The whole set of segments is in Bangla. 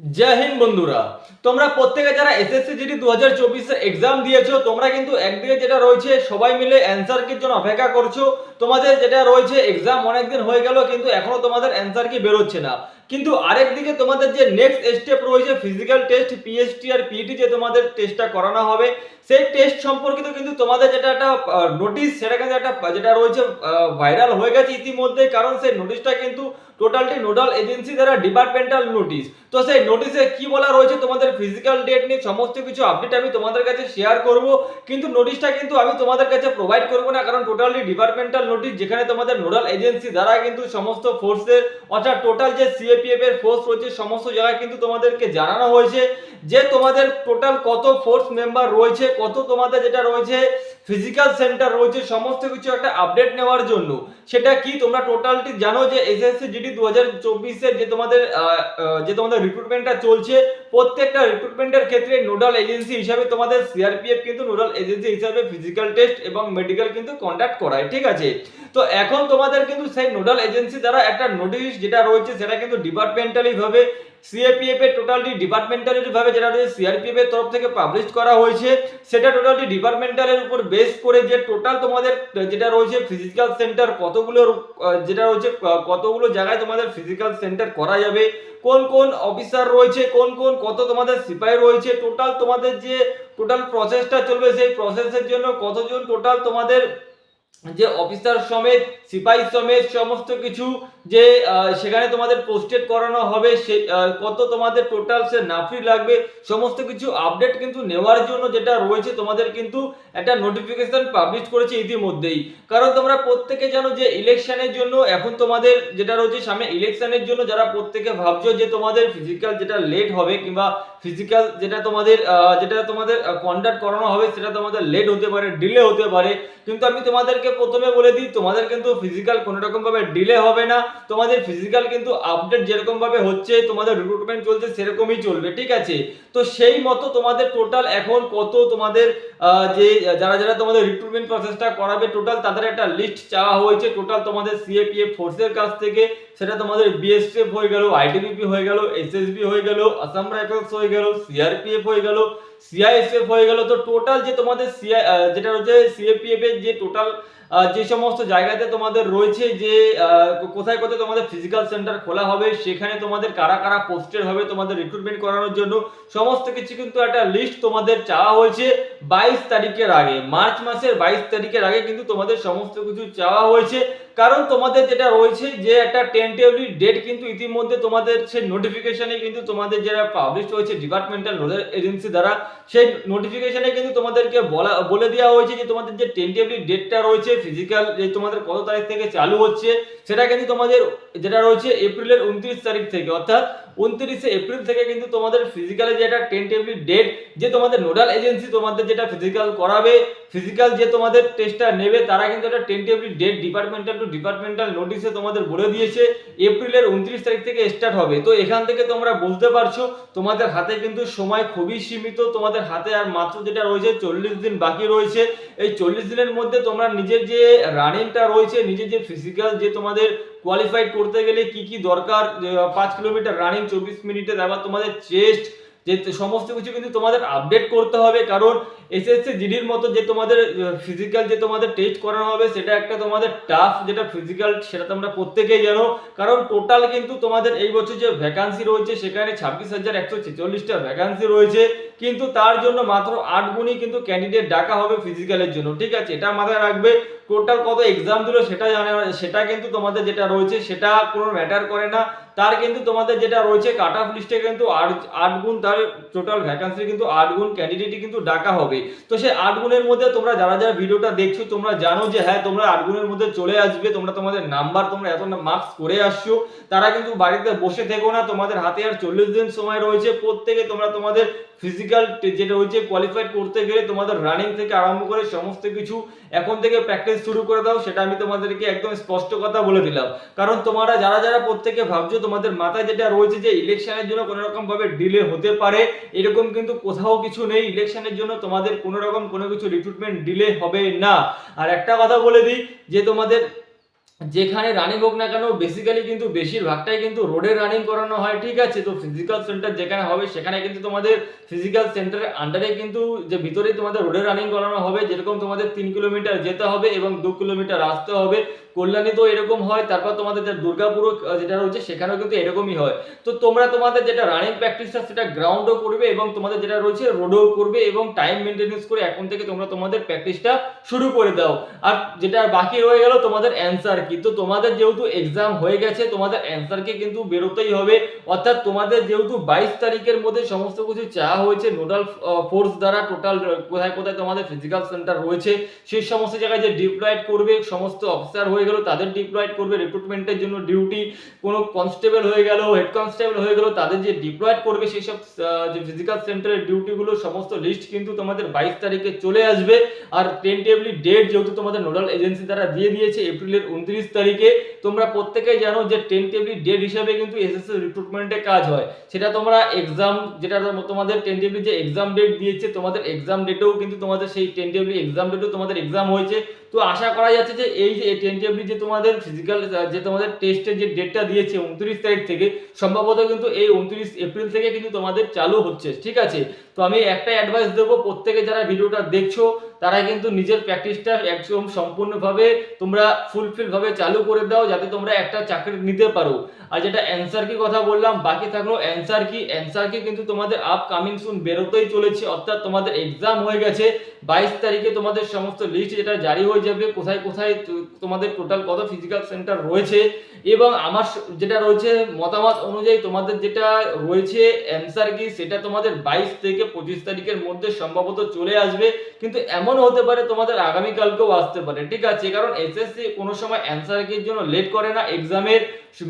জয় হিন্দ বন্ধুরা। তোমরা প্রত্যেকে যারা এসএসসি জিডি দু হাজার চব্বিশের এক্সাম দিয়েছ, তোমরা কিন্তু একদিকে যেটা রয়েছে, সবাই মিলে অ্যান্সার কির জন্য অপেক্ষা করছ। তোমাদের যেটা রয়েছে এক্সাম অনেকদিন হয়ে গেল, কিন্তু এখনও তোমাদের অ্যান্সার কি বেরোচ্ছে না। কিন্তু আরেক দিকে তোমাদের যে নেক্সট স্টেপ রয়েছে ফিজিক্যাল টেস্ট পিএসটি আর পিইটি যে তোমাদের টেস্টটা করানো হবে, সেই টেস্ট সম্পর্কিত কিন্তু তোমাদের যেটা একটা নোটিশ সেটা কিন্তু একটা যেটা রয়েছে ভাইরাল হয়ে গেছে ইতিমধ্যে কারণ সেই নোটিশটা কিন্তু টোটালটি নোডাল এজেন্সি দ্বারা ডিপার্টমেন্টাল নোটিশ তো সেই নোটিশে কি বলা রয়েছে তোমাদের ফিজিক্যাল ডেট নিয়ে, সমস্ত কিছু আপডেট আমি তোমাদের কাছে শেয়ার করব। কিন্তু নোটিশটা কিন্তু আমি তোমাদের কাছে প্রোভাইড করব না, কারণ টোটালি ডিপার্টমেন্টাল নোটিশ যেখানে তোমাদের নোডাল এজেন্সি দ্বারা কিন্তু সমস্ত ফোর্সের অর্থাৎ টোটাল যে সিএপিএফ এর ফোর্স রয়েছে, সমস্ত জায়গায় কিন্তু তোমাদেরকে জানানো হয়েছে যে তোমাদের টোটাল কত ফোর্স মেম্বার রয়েছে, কত তোমাদের যেটা রয়েছে ফিজিক্যাল সেন্টার রয়েছে, সমস্ত কিছু একটা আপডেট নেওয়ার জন্য। সেটা কি? তোমরা টোটালটি জানো যে এসএসসি জিডি দু হাজার চব্বিশের যে তোমাদের যে তোমাদের রিক্রুটমেন্টটা চলছে, প্রত্যেকটা রিক্রুটমেন্টের ক্ষেত্রে নোডাল এজেন্সি হিসাবে তোমাদের সিআরপিএফ কিন্তু নোডাল এজেন্সি হিসাবে ফিজিক্যাল টেস্ট এবং মেডিকেল কিন্তু কন্ডাক্ট করায়, ঠিক আছে? তো এখন তোমাদের কিন্তু সেই নোডাল এজেন্সি দ্বারা একটা নোটিশ যেটা রয়েছে, সেটা কিন্তু ডিপার্টমেন্টালি ভাবে সিএপিএফ এর টোটালি ডিপার্টমেন্টালি ভাবে যেটা রয়েছে সিআরপিএফ এর তরফ থেকে পাবলিশ করা হয়েছে। সেটা টোটালি ডিপার্টমেন্টালের উপর বেস করে যে টোটাল তোমাদের, যেটা রয়েছে ফিজিক্যাল সেন্টার কতগুলো, যেটা রয়েছে, কতগুলো জায়গায় তোমাদের ফিজিক্যাল সেন্টার করা যাবে, কোন কোন অফিসার রয়েছে, কোন কোন, কত তোমাদের সিপাহি রয়েছে টোটাল তোমাদের যে টোটাল প্রসেসটা চলবে, সেই প্রসেসের জন্য কতজন টোটাল তোমাদের যে অফিসার সমেত, সিপাহি সমেত সমস্ত কিছু যে সেখানে তোমাদের পোস্টেড করানো হবে, সে কত তোমাদের টোটাল সে নাফরি লাগবে, সমস্ত কিছু আপডেট কিন্তু নেওয়ার জন্য যেটা রয়েছে, তোমাদের কিন্তু একটা নোটিফিকেশন পাবলিশ করেছে ইতিমধ্যেই। কারণ তোমরা প্রত্যেকে জানো যে ইলেকশনের জন্য, এখন তোমাদের যেটা রয়েছে, সামনে ইলেকশনের জন্য যারা প্রত্যেকে ভাবছ যে তোমাদের ফিজিক্যাল যেটা লেট হবে কিংবা ফিজিক্যাল যেটা তোমাদের যেটা তোমাদের কন্ডাক্ট করানো হবে, সেটা তোমাদের লেট হতে পারে ডিলে হতে পারে। কিন্তু আমি তোমাদেরকে প্রথমে বলে দিই, তোমাদের কিন্তু ফিজিক্যাল কোনো রকম ভাবে ডিলে হবে না। তোমাদের ফিজিক্যাল কিন্তু আপডেট যেরকম ভাবে হচ্ছে, তোমাদের রিক্রুটমেন্ট চলছে, সেরকমই চলবে, ঠিক আছে? তো সেই মতো তোমাদের টোটাল এখন কত তোমাদের যে, যারা যারা তোমাদের রিক্রুটমেন্ট প্রসেসটা করাবে টোটাল তাদের একটা লিস্ট চাওয়া হয়েছে। টোটাল তোমাদের সিএপিএফ ফোর্সের কাছ থেকে, সেটা তোমাদের বিএসএফ হয়ে গেল আইটিবিপি হয়ে গেল এসএসবি হয়ে গেল আসাম রাইফেলস হয়ে গেল সিআরপিএফ হয়ে গেল সিআইএসএফ হয়ে গেল। তো টোটাল যে তোমাদের যেটা হচ্ছে সিএপিএফ এর যে টোটাল যে সমস্ত জায়গাতে তোমাদের রয়েছে যে কোথায় কোথায় তোমাদের ফিজিক্যাল সেন্টার খোলা হবে, সেখানে তোমাদের কারা কারা পোস্টেড হবে তোমাদের রিক্রুটমেন্ট করানোর জন্য, সমস্ত কিছু কিন্তু একটা লিস্ট তোমাদের চাওয়া হয়েছে বাইশ তারিখের আগে। মার্চ মাসের বাইশ তারিখের আগে কিন্তু তোমাদের সমস্ত কিছু চাওয়া হয়েছে। কারণ তোমাদের যেটা রয়েছে যে, একটা টেন্টেভলি ডেট কিন্তু ইতিমধ্যে তোমাদের সেই নোটিফিকেশনে কিন্তু তোমাদের যেটা পাবলিশ হয়েছে ডিপার্টমেন্টাল নোডাল এজেন্সি দ্বারা, সেই নোটিফিকেশনে কিন্তু তোমাদেরকে বলা বলে দেওয়া হয়েছে যে, তোমাদের যে টেন্টেভলি ডেটটা রয়েছে ফিজিক্যাল যে তোমাদের কত তারিখ থেকে চালু হচ্ছে, সেটা কিন্তু তোমাদের যেটা রয়েছে এপ্রিলের উনত্রিশ তারিখ থেকে। অর্থাৎ উনত্রিশে এপ্রিল থেকে কিন্তু তোমাদের ফিজিক্যালে যে একটা টেন্টেভলি ডেট যে তোমাদের নোডাল এজেন্সি তোমাদের যেটা ফিজিক্যাল করাবে ফিজিক্যাল যে তোমাদের টেস্টটা নেবে, তারা কিন্তু একটা tentatively date departmental to departmental নোটিশে তোমাদের বলে দিয়েছে এপ্রিলের উনত্রিশ তারিখ থেকে স্টার্ট হবে। তো এখান থেকে তোমরা বুঝতে পারছ, তোমাদের হাতে কিন্তু সময় খুবই সীমিত, তোমাদের হাতে আর মাত্র যেটা রয়েছে চল্লিশ দিন বাকি রয়েছে। এই চল্লিশ দিনের মধ্যে তোমরা নিজের যে রানিংটা রয়েছে, নিজের যে ফিজিক্যাল যে তোমাদের কোয়ালিফাইড করতে গেলে কি কি দরকার পাঁচ কিলোমিটার রানিং চব্বিশ মিনিটের আবার তোমাদের চেস্ট যে সমস্ত কিছু কিন্তু তোমাদের আপডেট করতে হবে, কারণ এসএসসি জিডির মতো যে তোমাদের ফিজিক্যাল যে তোমাদের টেস্ট করানো হবে, সেটা একটা তোমাদের টাফ যেটা ফিজিক্যাল সেটা তোমরা প্রত্যেকেই জানো। কারণ টোটাল কিন্তু তোমাদের এই বছর যে ভ্যাকান্সি রয়েছে, সেখানে ছাব্বিশ হাজার একশো ছেচল্লিশটা ভ্যাকান্সি রয়েছে। কিন্তু তার জন্য মাত্র আট গুণই কিন্তু ক্যান্ডিডেট ডাকা হবে ফিজিক্যালের জন্য, ঠিক আছে? এটা মাথায় রাখবে। টোটাল কত এক্সাম দিল সেটা জানে সেটা কিন্তু তোমাদের যেটা রয়েছে, সেটা কোনো ম্যাটার করে না। তার কিন্তু তোমাদের যেটা রয়েছে কাট অফ লিস্টে কিন্তু আট আট গুণ তার টোটাল ভ্যাকান্সি কিন্তু আট গুণ ক্যান্ডিডেটই কিন্তু ডাকা হবে। তো সেই আট গুণের মধ্যে তোমরা যারা যারা ভিডিওটা দেখছ, তোমরা জানো যে হ্যাঁ তোমরা আট গুণের মধ্যে চলে আসবে, তোমরা তোমাদের নাম্বার তোমরা এত মার্কস করে আসছো। তারা কিন্তু বাড়িতে বসে থেকো না, তোমাদের হাতে আর চল্লিশ দিন সময় রয়েছে। প্রত্যেকে তোমরা তোমাদের ফিজিক্যাল যেটা রয়েছে কোয়ালিফাইড করতে গেলে তোমাদের রানিং থেকে আরম্ভ করে সমস্ত কিছু এখন থেকে প্র্যাকটিস শুরু করে দাও, সেটা আমি তোমাদেরকে একদম স্পষ্ট কথা বলে দিলাম। কারণ তোমরা যারা যারা প্রত্যেকে ভাবছ তোমাদের মাথায় যেটা রয়েছে যে ইলেকশনের জন্য কোনো রকম ভাবে ডিলে হতে পারে, এরকম কিন্তু কোথাও কিছু নেই। ইলেকশনের জন্য তোমাদের কোনো রকম কোনো কিছু রিক্রুটমেন্ট ডিলে হবে না। আর একটা কথা বলে দিই যে তোমাদের যেখানে রানিং হোক না কেন বেসিক্যালি কিন্তু বেশিরভাগটাই কিন্তু রোডে রানিং করানো হয়, ঠিক আছে? তো ফিজিক্যাল সেন্টার যেখানে হবে, সেখানে কিন্তু তোমাদের ফিজিক্যাল সেন্টারের আন্ডারে কিন্তু যে ভিতরে তোমাদের রোডে রানিং করানো হবে, যেরকম তোমাদের তিন কিলোমিটার যেতে হবে এবং দু কিলোমিটার আসতে হবে কল্যাণী তো এরকম হয়, তারপর তোমাদের যে দুর্গাপুর যেটা রয়েছে, সেখানেও কিন্তু এরকমই হয়। তো তোমরা তোমাদের যেটা রানিং প্র্যাকটিসটা সেটা গ্রাউন্ডও করবে এবং তোমাদের যেটা রয়েছে রোডও করবে এবং টাইম মেনটেনেন্স করে এখন থেকে তোমরা তোমাদের প্র্যাকটিসটা শুরু করে দাও। আর যেটা বাকি রয়ে গেল, তোমাদের অ্যান্সার কি? তো তোমাদের যেহেতু এক্সাম হয়ে গেছে, তোমাদের অ্যান্সারকে কিন্তু বেরোতেই হবে। অর্থাৎ তোমাদের যেহেতু বাইশ তারিখের মধ্যে সমস্ত কিছু চাওয়া হয়েছে নোডাল ফোর্স দ্বারা টোটাল কোথায় কোথায় তোমাদের ফিজিক্যাল সেন্টার রয়েছে, সেই সমস্ত জায়গায় যে ডিপ্লয়েড করবে, সমস্ত অফিসার হয়ে গেল, তাদের ডিপ্লয়েড করবে রিক্রুটমেন্টের জন্য ডিউটি কোনো কনস্টেবল হয়ে গেল হেড কনস্টেবল হয়ে গেল, তাদের যে ডিপ্লয়েড করবে সেই সব যে ফিজিক্যাল সেন্টারের ডিউটিগুলো সমস্ত লিস্ট কিন্তু তোমাদের বাইশ তারিখে চলে আসবে। আর টেন্টেবলি ডেট যেহেতু তোমাদের নোডাল এজেন্সি দ্বারা দিয়ে দিয়েছে এপ্রিলের উনত্রিশ তারিখে, তোমরা প্রত্যেকেই জানো যে টেন্টেবলি ডেট হিসাবে কিন্তু এসএসসি রিক্রুটমেন্টে কাজ হয়। সেটা তোমরা এক্সাম যেটা তোমাদের টেন্টেবলি যে এক্সাম ডেট দিয়েছে, তোমাদের এক্সাম ডেটেও কিন্তু তোমাদের সেই টেন্টেবলি এক্সাম ডেটেও তোমাদের এক্সাম হয়েছে। তো আশা করা যাচ্ছে যে এই যে টেন্টেবলি যে তোমাদের ফিজিক্যাল যে তোমাদের টেস্টের যে ডেটটা দিয়েছে উনত্রিশ তারিখ থেকে, সম্ভবত কিন্তু এই উনত্রিশ এপ্রিল থেকে কিন্তু তোমাদের চালু হচ্ছে, ঠিক আছে? তো আমি একটা অ্যাডভাইস দেবো, প্রত্যেকে যারা ভিডিওটা দেখছ, তারা কিন্তু নিজের প্র্যাকটিসটা একদম সম্পূর্ণভাবে তোমরা ফুলফিলভাবে চালু করে দাও, যাতে তোমরা একটা চাকরি নিতে পারো। আর যেটা অ্যান্সার কি কথা বললাম, বাকি থাকল অ্যান্সার কি? অ্যান্সার কি কিন্তু তোমাদের আপ কামিং সুন বেরোতেই চলেছে, অর্থাৎ তোমাদের এক্সাম হয়ে গেছে, বাইশ তারিখে তোমাদের সমস্ত লিস্ট যেটা জারি হয়ে যাবে, কোথায় কোথায় তোমাদের টোটাল কত ফিজিক্যাল সেন্টার রয়েছে এবং আমার যেটা রয়েছে মতামত অনুযায়ী তোমাদের যেটা রয়েছে অ্যান্সার কি সেটা তোমাদের বাইশ থেকে পঁচিশ তারিখের মধ্যে সম্ভবত চলে আসবে। কিন্তু এমনও হতে পারে তোমাদের আগামীকালকেও আসতে পারে। ঠিক আছে, কারণ এসএসসি কোনো সময় অ্যান্সার কির জন্য লেট করে না। এক্সামের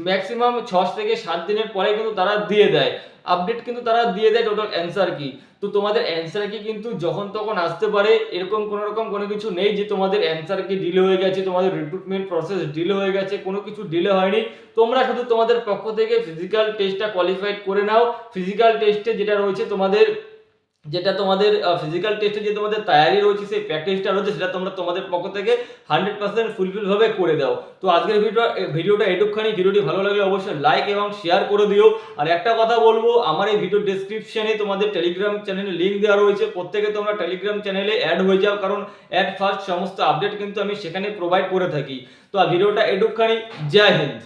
ম্যাক্সিমাম ছ থেকে সাত দিনের পরে কিন্তু তারা দিয়ে দেয়। আপডেট কিন্তু তারা দিয়ে দেয় টোটাল অ্যান্সার কি? তো তোমাদের অ্যান্সার কি কিন্তু যখন তখন আসতে পারে, এরকম কোনো রকম কোনো কিছু নেই যে তোমাদের অ্যান্সার কি ডিলে হয়ে গেছে, তোমাদের রিক্রুটমেন্ট প্রসেস ডিলে হয়ে গেছে, কোনো কিছু ডিলে হয়নি। তোমরা শুধু তোমাদের পক্ষ থেকে ফিজিক্যাল টেস্টটা কোয়ালিফাইড করে নাও। ফিজিক্যাল টেস্টে যেটা রয়েছে তোমাদের যেটা তোমাদের ফিজিক্যাল টেস্টে যে তোমাদের তৈরি রয়েছে, সেই প্র্যাকটিসটা রয়েছে, সেটা তোমরা তোমাদের পক্ষ থেকে হান্ড্রেড পার্সেন্ট ফুলফিল ভাবে করে দাও। তো আজকের ভিডিও ভিডিওটা এটুকখানি। ভিডিওটি ভালো লাগলে অবশ্যই লাইক এবং শেয়ার করে দিও। আর একটা কথা বলব, আমার এই ভিডিও ডেসক্রিপশনে তোমাদের টেলিগ্রাম চ্যানেলে লিঙ্ক দেওয়া রয়েছে। প্রত্যেকে তোমরা টেলিগ্রাম চ্যানেলে অ্যাড হয়ে যাও, কারণ অ্যাড ফার্স্ট সমস্ত আপডেট কিন্তু আমি সেখানে প্রোভাইড করে থাকি। তো ভিডিওটা এটুকখানি। জয় হিন্দ।